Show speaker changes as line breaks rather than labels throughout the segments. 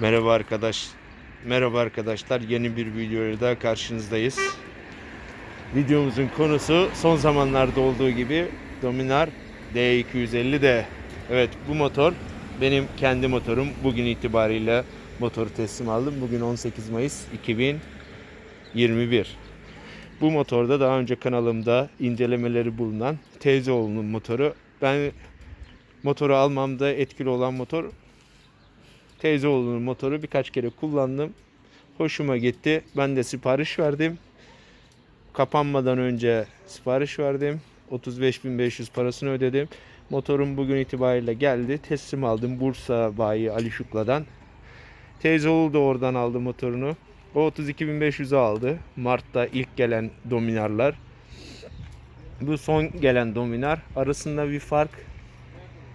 Merhaba arkadaş. Merhaba arkadaşlar. Yeni bir videoyla daha karşınızdayız. Videomuzun konusu son zamanlarda olduğu gibi Dominar D250D. Evet bu motor benim kendi motorum. Bugün itibariyle motoru teslim aldım. Bugün 18 Mayıs 2021. Bu motorda daha önce kanalımda incelemeleri bulunan teyzeoğlunun motoru. Ben motoru almamda etkili olan motor teyzeoğlunun motoru birkaç kere kullandım. Hoşuma gitti. Ben de sipariş verdim. Kapanmadan önce sipariş verdim. 35.500 parasını ödedim. Motorum bugün itibariyle geldi. Teslim aldım Bursa bayi Ali Şukla'dan. Teyzeoğlu da oradan aldı motorunu. O 32.500'e aldı. Mart'ta ilk gelen Dominarlar. Bu son gelen Dominar. Arasında bir fark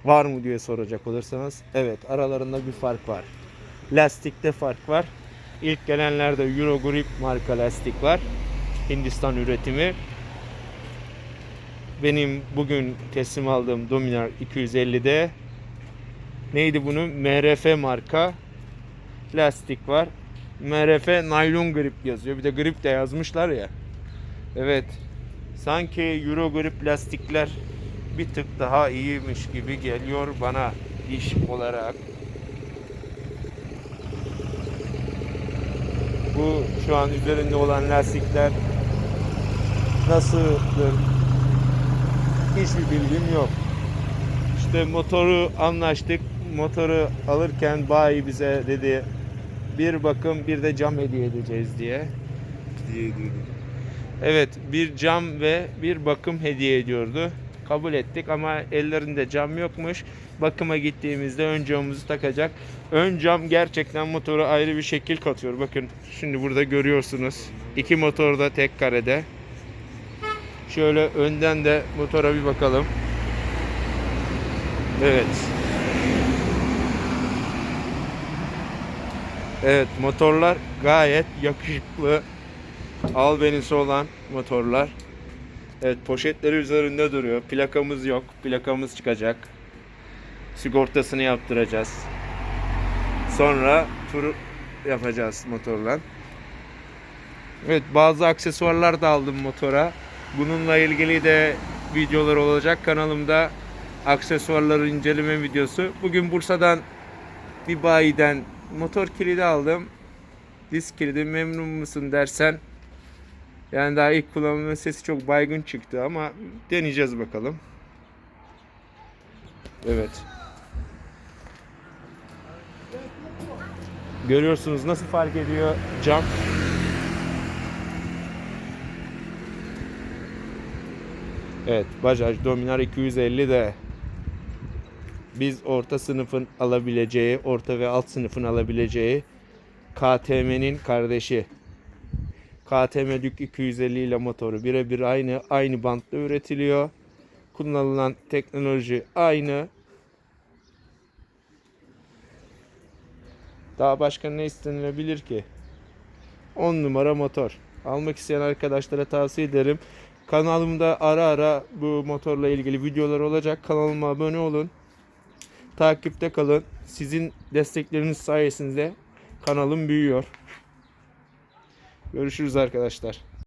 var mı diye soracak olursanız. Evet aralarında bir fark var. Lastikte fark var. İlk gelenlerde Euro Grip marka lastik var. Hindistan üretimi. Benim bugün teslim aldığım Dominar 250'de neydi bunun? MRF marka lastik var. MRF naylon grip yazıyor. Bir de grip de yazmışlar ya. Evet. Sanki Euro grip lastikler bir tık daha iyiymiş gibi geliyor bana iş olarak. Bu şu an üzerinde olan lastikler nasıldır? Hiçbir bilgim yok. İşte motoru anlaştık. Motoru alırken bayi bize dedi bir bakım bir de cam hediye edeceğiz diye. Evet bir cam ve bir bakım hediye ediyordu. Kabul ettik ama ellerinde cam yokmuş. Bakıma gittiğimizde ön camımızı takacak. Ön cam gerçekten motora ayrı bir şekil katıyor. Bakın şimdi burada görüyorsunuz. İki motor da tek karede. Şöyle önden de motora bir bakalım. Evet. Evet motorlar gayet yakışıklı. Albenisi olan motorlar. Evet poşetleri üzerinde duruyor. Plakamız yok. Plakamız çıkacak. Sigortasını yaptıracağız. Sonra tur yapacağız motorla. Evet bazı aksesuarlar da aldım motora. Bununla ilgili de videolar olacak kanalımda. Aksesuarları inceleme videosu. Bugün Bursa'dan bir bayiden motor kilidi aldım. Disk kilidi memnun musun dersen yani daha ilk kullanımda sesi çok baygın çıktı ama deneyeceğiz bakalım. Evet. Görüyorsunuz nasıl fark ediyor cam. Evet, Bajaj Dominar 250 de biz orta sınıfın alabileceği, orta ve alt sınıfın alabileceği KTM'nin kardeşi. KTM Duke 250 ile motoru birebir aynı. Aynı bantla üretiliyor. Kullanılan teknoloji aynı. Daha başka ne istenilebilir ki? 10 numara motor. Almak isteyen arkadaşlara tavsiye ederim. Kanalımda ara ara bu motorla ilgili videolar olacak. Kanalıma abone olun. Takipte kalın. Sizin destekleriniz sayesinde kanalım büyüyor. Görüşürüz arkadaşlar.